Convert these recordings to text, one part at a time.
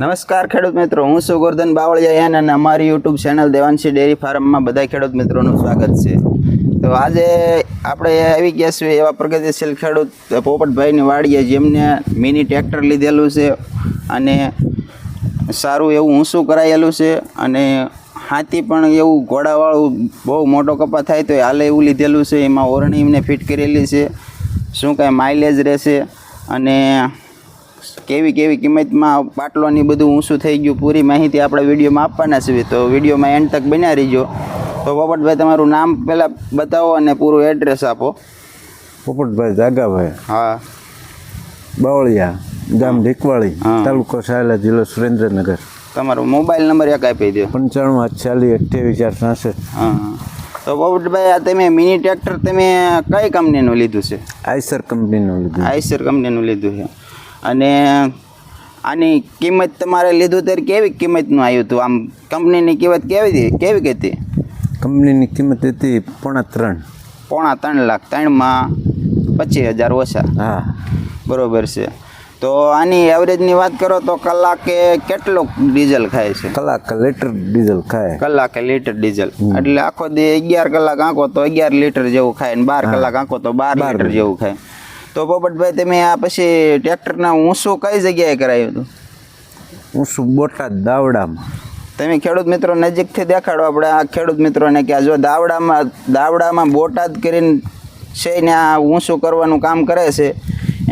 નમસ્કાર ખેડૂત મિત્રો, હું છું બાવળિયા એન અને અમારી યુટ્યુબ ચેનલ દેવાંશી ડેરી ફાર્મમાં બધા ખેડૂત મિત્રોનું સ્વાગત છે. તો આજે આપણે આવી ગયા છીએ એવા પ્રગતિશીલ ખેડૂત પોપટભાઈની વાડીએ, જેમને મિની ટ્રેક્ટર લીધેલું છે અને સારું એવું ઊંસું કરાયેલું છે અને હાથી પણ એવું ઘોડાવાળું બહુ મોટો કપા થાય તો હાલે એવું લીધેલું છે. એમાં ઓરણી એમને ફિટ કરેલી છે. શું કાંઈ માઇલેજ રહેશે અને કેવી કેવી કિંમતમાં પાટલોની બધું ઊંચું થઈ ગયું પૂરી માહિતી આપણે વિડીયોમાં આપવાના છીએ. તો વિડીયોમાં એન્ડ તક બન્યા રહીજો. તો પોપટભાઈ તમારું નામ પહેલાં બતાવો અને પૂરું એડ્રેસ આપો. પોપટભાઈ જાગાભાઈ હા. બાવળિયા ગામ ઢીકવાળી. તાલુકો સાયલા જિલ્લો સુરેન્દ્રનગર. તમારો મોબાઈલ નંબર એક આપી દો પંચાણું અઠ્યાવીસ અઠ્યાવીસ ચાર છાસઠ હા. તો પોપટભાઈ આ તમે મિની ટ્રેક્ટર તમે કઈ કંપનીનું લીધું છે? આઈસર કંપનીનું લીધું. આઈસર કંપનીનું લીધું છે. અને આની કિંમત તમારે લીધું ત્યારે કેવી કિંમતનું આવ્યું હતું? આમ કંપનીની કિંમત કેવી હતી? કેવી હતી? કંપનીની કિંમત હતી પોણા ત્રણ. પોણા ત્રણ લાખ. ત્રણમાં પચીસ હજાર ઓછા. હા. બરોબર છે. તો આની એવરેજની વાત કરો તો કલાકે કેટલું ડીઝલ ખાય છે? કલાક લીટર ડીઝલ ખાય. કલાકે લીટર ડીઝલ. એટલે આખો દે અગિયાર કલાક આંકો તો અગિયાર લીટર જેવું ખાય ને બાર કલાક આંકો તો બાર લીટર. જેવું ખાય. તો પોપટભાઈ તમે આ પછી ટ્રેક્ટરના ઊંસું કઈ જગ્યાએ કરાયું હતું? ઊંસું બોટાદ દાવડામાં. તમે ખેડૂત મિત્રો નજીકથી દેખાડો આપણે આ ખેડૂત મિત્રોને કે જો દાવડામાં દાવડામાં બોટાદ કરીને છે ને આ ઊંચું કરવાનું કામ કરે છે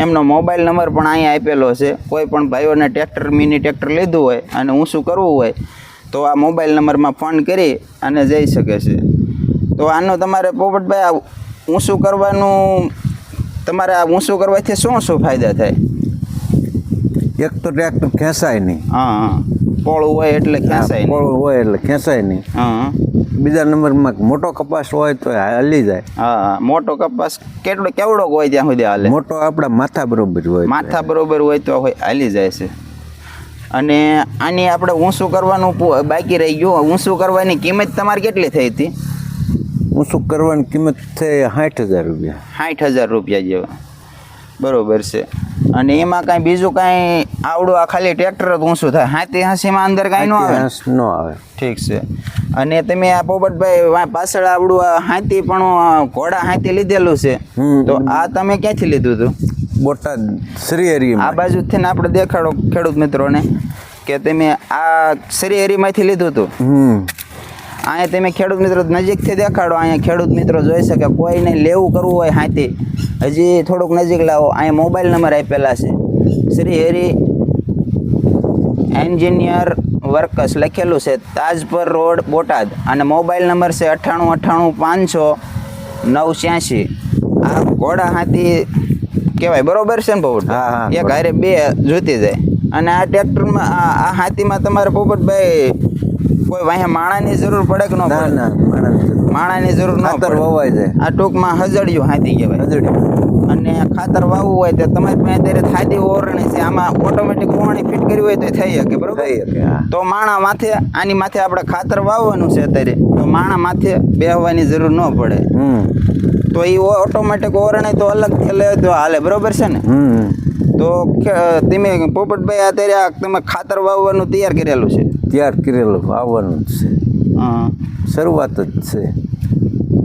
એમનો મોબાઈલ નંબર પણ અહીંયા આપેલો છે. કોઈ પણ ભાઈઓને ટ્રેક્ટર મિની ટ્રેક્ટર લીધું હોય અને ઊંચું કરવું હોય તો આ મોબાઈલ નંબરમાં ફોન કરી અને જઈ શકે છે. તો આનું તમારે પોપટભાઈ આ ઊંચું કરવાનું તમારે આ ઊંચું કરવાથી શું શું ફાયદા થાય? એક તો ટ્રેક્ટર ખેંચાય નહીં. હા પોળું હોય એટલે ખેંચાય પોળું હોય એટલે ખેંચાય નહીં. હા બીજા નંબરમાં મોટો કપાસ હોય તો હલી જાય. હા હા. મોટો કપાસ કેટલો કેવડો હોય ત્યાં સુધી હાલે? મોટો આપણા માથા બરોબર હોય માથા બરોબર હોય તો હોય હાલી જાય છે. અને આની આપણે ઊંચું કરવાનું બાકી રહી ગયું. ઊંચું કરવાની કિંમત તમારે કેટલી થઈ હતી? ઊંચું કરવાની કિંમત થઈ સાઠ હજાર રૂપિયા. સાઠ હજાર રૂપિયા જેવા. બરોબર છે. અને એમાં કાંઈ બીજું કાંઈ આવડું આ ખાલી ટ્રેક્ટર જ ઊંચું થાય. હાથી હાંસીમાં અંદર કાંઈ ન આવે? ન આવે. ઠીક છે. અને તમે આ પોપટભાઈ પાછળ આવડું આ હાથી પણ ઘોડા હાથી લીધેલું છે. તો આ તમે ક્યાંથી લીધું હતું? બોટાદ શ્રી હરી આ બાજુથી થઈને આપણે દેખાડો ખેડૂત મિત્રોને કે તમે આ શ્રી હરીમાંથી લીધું હતું? અહીંયા તમે ખેડૂત મિત્રો નજીકથી દેખાડો અહીંયા ખેડૂત મિત્રો જોઈ શકે કોઈને લેવું કરવું હોય હાથી. હજી થોડુંક નજીક લાવો અહીંયા મોબાઈલ નંબર આપેલા છે. શ્રી હેરી એન્જિનિયર વર્કસ લખેલું છે તાજપર રોડ બોટાદ. અને મોબાઈલ નંબર છે અઠ્ઠાણું અઠ્ઠાણું પાંચસો નવ છ્યાસી આ ઘોડા હાથી કહેવાય બરોબર છે ને પોપટ એક હારે બે જોતી જાય. અને આ ટ્રેક્ટરમાં આ હાથીમાં તમારે પોપટભાઈ કોઈ વાહે માણાની જરૂર પડે કે ન પડે? ના માણાની જરૂર ન ખાતર પડે. વવાય જાય. આ ટૂંકમાં હજળિયું હાથી કહેવાય. હજડી અને ખાતર વાવવું હોય તો તમારી પાસે અત્યારે થાદી ઓરણી છે આમાં ઓટોમેટિક ઓરણી ફિટ કરી હોય તો થઈ શકે બરોબર? તો માણા માથે આની માથે આપણે ખાતર વાવવાનું છે અત્યારે. તો માણા માથે બેહવાની જરૂર ન પડે. તો એ ઓટોમેટિક ઓરણી તો અલગ લે તો હાલે બરોબર છે ને? તો તમે પોપટભાઈ અત્યારે આ તમે ખાતર વાવવાનું તૈયાર કરેલું છે? તૈયાર કરેલું વાવવાનું જ છે. શરૂઆત જ છે.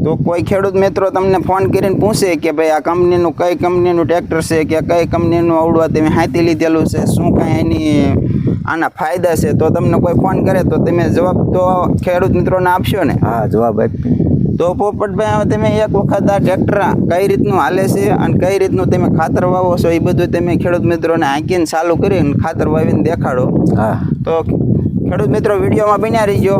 તો કોઈ ખેડૂત મિત્રો તમને ફોન કરીને પૂછે કે ભાઈ આ કંપનીનું કઈ કંપનીનું ટ્રેક્ટર છે કે કઈ કંપનીનું આવડવા તમે હાથી લીધેલું છે શું કાંઈ એની આના ફાયદા છે તો તમને કોઈ ફોન કરે તો તમે જવાબ તો ખેડૂત મિત્રોને આપશો ને? હા જવાબ આપી તો પોપટભાઈ હવે તમે એક વખત આ ટ્રેક્ટર કઈ રીતનું હાલે છે અને કઈ રીતનું તમે ખાતર વાવો છો એ બધું તમે ખેડૂત મિત્રોને આંકીને ચાલુ કરીને ખાતર વાવીને દેખાડો. હા. તો ખેડૂત મિત્રો વિડીયોમાં બન્યા રહીજો.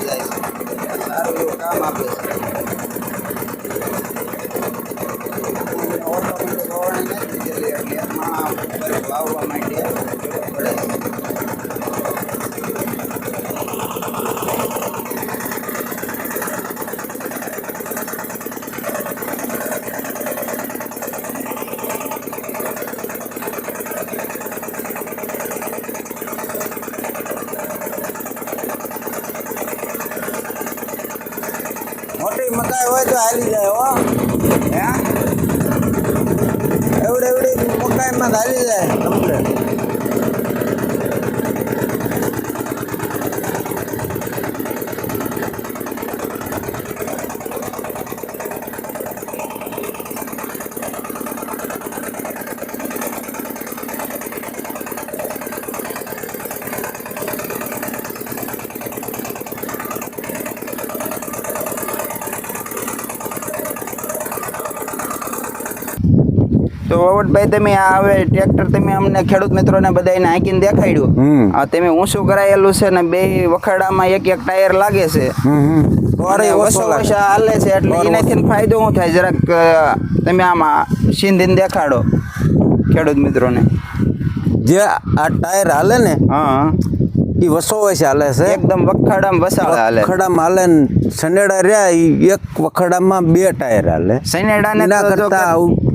જાય છે. સારું એવું કામ આપે છે ઓટોમેટિક વવાણી નથી દીધેલી એટલે એમાં ફરક વાવવા માટે જરૂર પડે છે મકાઈ હોય તો હાલી જાય હો. હે? એવડે એવડી મકાઈમાં હાલી જાય તમને તો વવટભાઈ તમે આ હવે ટ્રેક્ટર તમે અમને ખેડૂત મિત્રોને બધાને હાંકીને દેખાડ્યું. આ તમે ઊંચું કરાયેલું છે ને બે વખાડામાં એક એક ટાયર લાગે છે. હાલે છે એટલે એનાથી ફાયદો શું થાય? જરાક તમે આમાં સિંધીને દેખાડો ખેડૂત મિત્રોને. જે આ ટાયર હાલે ને હા. એ વસો વયસે હાલે છે. એકદમ વખાડામાં વસાળા હાલે વખાડામાં હાલે ને સનેડા રહ્યા એક વખાડામાં બે ટાયર હાલે. સનેડાને એના કરતા ઉ-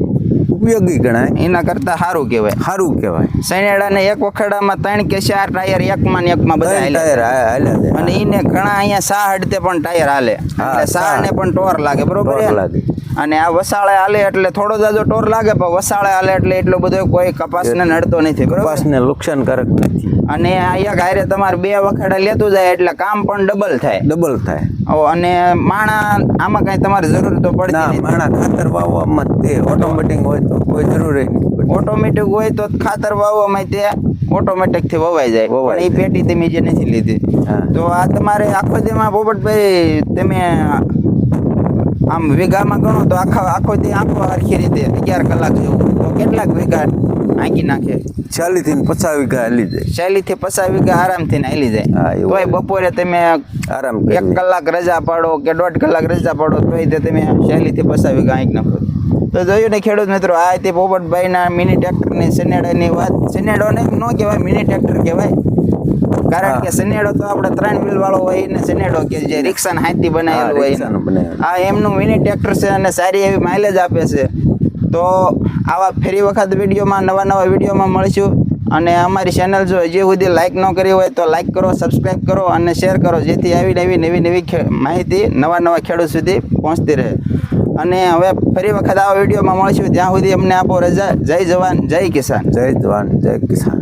ઉપયોગી ગણાય. એના કરતા સારું કહેવાય. સારું કહેવાય. સૈનેડાને એક વખાડામાં ત્રણ કે ચાર ટાયર એકમાં ને એકમાં બધા ત્રણ હાલે ટાયર. અને એને ઘણા અહીંયા સાહ હડતે પણ ટાયર હાલે. સાહ. ને પણ ટોર લાગે બરોબર લાગે. અને આ વસાળે હાલે એટલે થોડો જાજો ટોર લાગે પણ વસાળે હાલે એટલે એટલો બધો કોઈ કપાસને નડતો નથી કપાસને નુકસાનકારક નથી. અને અહીંયા ગાયરે તમારે બે વખાડા લેતું જાય એટલે કામ પણ ડબલ થાય. ડબલ થાય. ઓ, અને માણા આમાં કઈ તમારે જરૂર તો પડતી ના નથી. માણા ખાતર વાવવામાં તે ઓટોમેટિક હોય તો કોઈ જરૂર ઓટોમેટિક હોય તો ખાતર વાવવામાં તે ઓટોમેટિકથી વવાઈ જાય. પણ એ પેટી તમે જે નથી લીધી. તો આ તમારે આખો દેમાં પોપટભાઈ તમે આમ વીઘામાં ગણો તો આખા આખો દી આખો આખી રીતે અગિયાર કલાક જેવું. તો કેટલાક વીઘા આંકી નાખે? ચાલી થી પચાસ વીઘા હાલી જાય. ચાલી થી પચાસ વીઘા આરામથી હાલી જાય. તોય બપોરે તમે આરામ એક કલાક રજા પાડો કે દોઢ કલાક રજા પાડો તોય તમે થી પસાવી વીઘા આંક નાખો. તો જોયું ને ખેડૂત મિત્રો આ તે પોપટભાઈના મિની ટ્રેક્ટરની સનેડાની વાત. સનેડો ને ન કહેવાય મિની ટ્રેક્ટર કહેવાય. કારણ કે સનેડો તો આપણે ત્રણ વ્હીલ વાળો હોય ને સનેડો કે જે રિક્ષા હાથી બનાવેલું હોય આ એમનું મિની ટ્રેક્ટર છે અને સારી એવી માઇલેજ આપે છે. તો આવા ફરી વખત વિડીયોમાં નવા નવા વિડીયોમાં મળીશું. અને અમારી ચેનલ જો હજી સુધી લાઇક ન કરી હોય તો લાઇક કરો સબસ્ક્રાઈબ કરો અને શેર કરો જેથી આવી નવી નવી નવી માહિતી નવા નવા ખેડૂત સુધી પહોંચતી રહે. અને હવે ફરી વખત આવા વિડીયોમાં મળીશું. ત્યાં સુધી અમને આપો રજા. જય જવાન જય કિસાન. જય જવાન જય કિસાન.